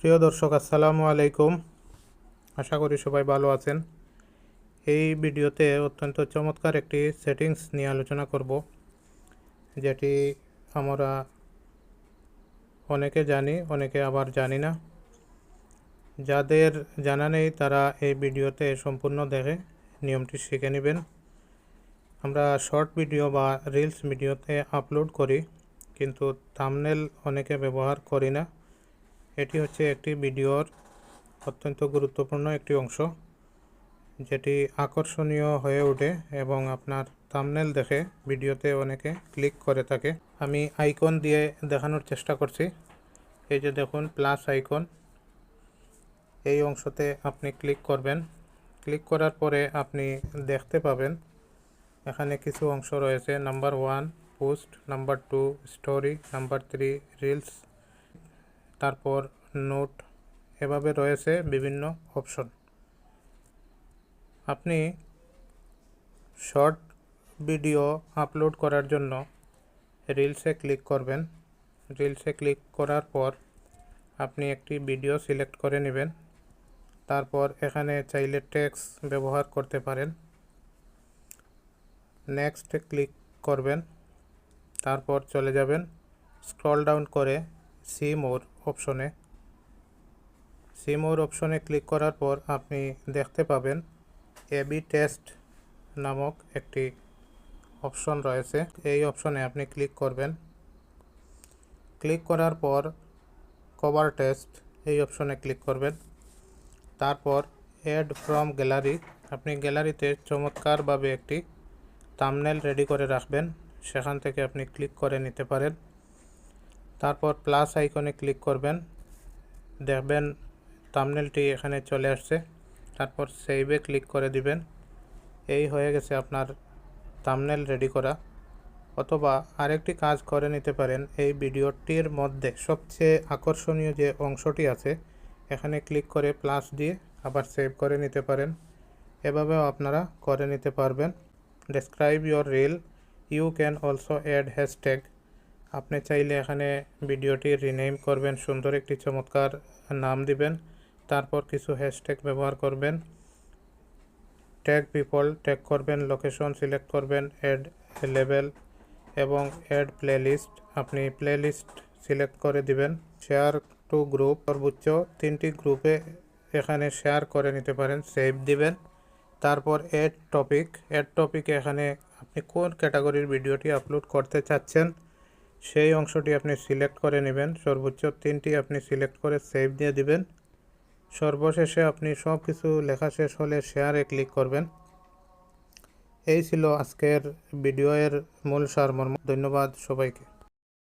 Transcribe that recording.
প্রিয় দর্শক, আসসালামু আলাইকুম। আশা করি সবাই ভালো আছেন। এই ভিডিওতে অত্যন্ত চমৎকার একটি সেটিংস নিয়ে আলোচনা করব, যেটি আমরা অনেকে জানি, অনেকে আবার জানি না। যাদের জানা নেই, তারা এই ভিডিওতে সম্পূর্ণ দেখে নিয়মটি শিখে নেবেন। আমরা শর্ট ভিডিও বা রিলস ভিডিওতে আপলোড করি, কিন্তু থামনেল অনেকে ব্যবহার করি না। এটি হচ্ছে একটি ভিডিওর অত্যন্ত গুরুত্বপূর্ণ একটি অংশ, যেটি আকর্ষণীয় হয়ে ওঠে এবং আপনার থামনেল দেখে ভিডিওতে অনেকে ক্লিক করে থাকে। আমি আইকন দিয়ে দেখানোর চেষ্টা করছি। এই যে দেখুন প্লাস আইকন এই অংশতে আপনি ক্লিক করবেন। ক্লিক করার পরে আপনি দেখতে পাবেন, এখানে কিছু অংশ রয়েছে। Number one post number two story number three reels তারপর নোট, এভাবে রয়েছে বিভিন্ন অপশন। আপনি শর্ট ভিডিও আপলোড করার জন্য রিলসে ক্লিক করবেন। রিলসে ক্লিক করার পর আপনি একটি ভিডিও সিলেক্ট করে নেবেন। তারপর এখানে চাইলে টেক্স ব্যবহার করতে পারেন। নেক্সট ক্লিক করবেন। তারপর চলে যাবেন। স্ক্রল ডাউন করে সি মোর অপশনে। সিমোর অপশনে ক্লিক করার পর আপনি দেখতে পাবেন এবি টেস্ট নামক একটি অপশন রয়েছে। এই অপশনে আপনি ক্লিক করবেন। ক্লিক করার পর কভার টেস্ট এই অপশনে ক্লিক করবেন। তারপর অ্যাড ফ্রম গ্যালারি আপনি গ্যালারিতে চমৎকারভাবে একটি থামনেল রেডি করে রাখবেন। সেখান থেকে আপনি ক্লিক করে নিতে পারেন। তারপর প্লাস আইকনে ক্লিক করবেন। দেখবেন থামনেলটি এখানে চলে আসছে। তারপর সেভে ক্লিক করে দিবেন। এই হয়ে গেছে আপনার থামনেল রেডি করা। অথবা আরেকটি কাজ করে নিতে পারেন। এই ভিডিওটির মধ্যে সবচেয়ে আকর্ষণীয় যে অংশটি আছে, এখানে ক্লিক করে প্লাস দিয়ে আবার সেভ করে নিতে পারেন। এভাবেও আপনারা করে নিতে পারবেন। Describe your reel you can also add hashtag আপনি চাইলে এখানে ভিডিওটি রিনেম করবেন, সুন্দর একটি চমৎকার নাম দিবেন, তারপর কিছু হ্যাশট্যাগ ব্যবহার করবেন। ট্যাগ পিপল ট্যাগ করবেন লোকেশন সিলেক্ট করবেন অ্যাড লেভেল এবং অ্যাড প্লেলিস্ট আপনি প্লেলিস্ট সিলেক্ট করে দিবেন। শেয়ার টু গ্রুপ সর্বোচ্চ তিনটি গ্রুপে এখানে শেয়ার করে নিতে পারেন সেভ দিবেন। তারপর অ্যাড টপিক অ্যাড টপিকে এখানে আপনি কোন ক্যাটাগরির ভিডিওটি আপলোড করতে চাচ্ছেন? সেই অংশটি আপনি সিলেক্ট করে নেবেন। সর্বোচ্চ তিনটি আপনি সিলেক্ট করে সেভ দিয়ে দিবেন। সর্বশেষে আপনি সব কিছু লেখা শেষ হলে শেয়ারে ক্লিক করবেন। এই ছিল আজকের ভিডিওয়ের মূল সারমর্ম। ধন্যবাদ সবাইকে।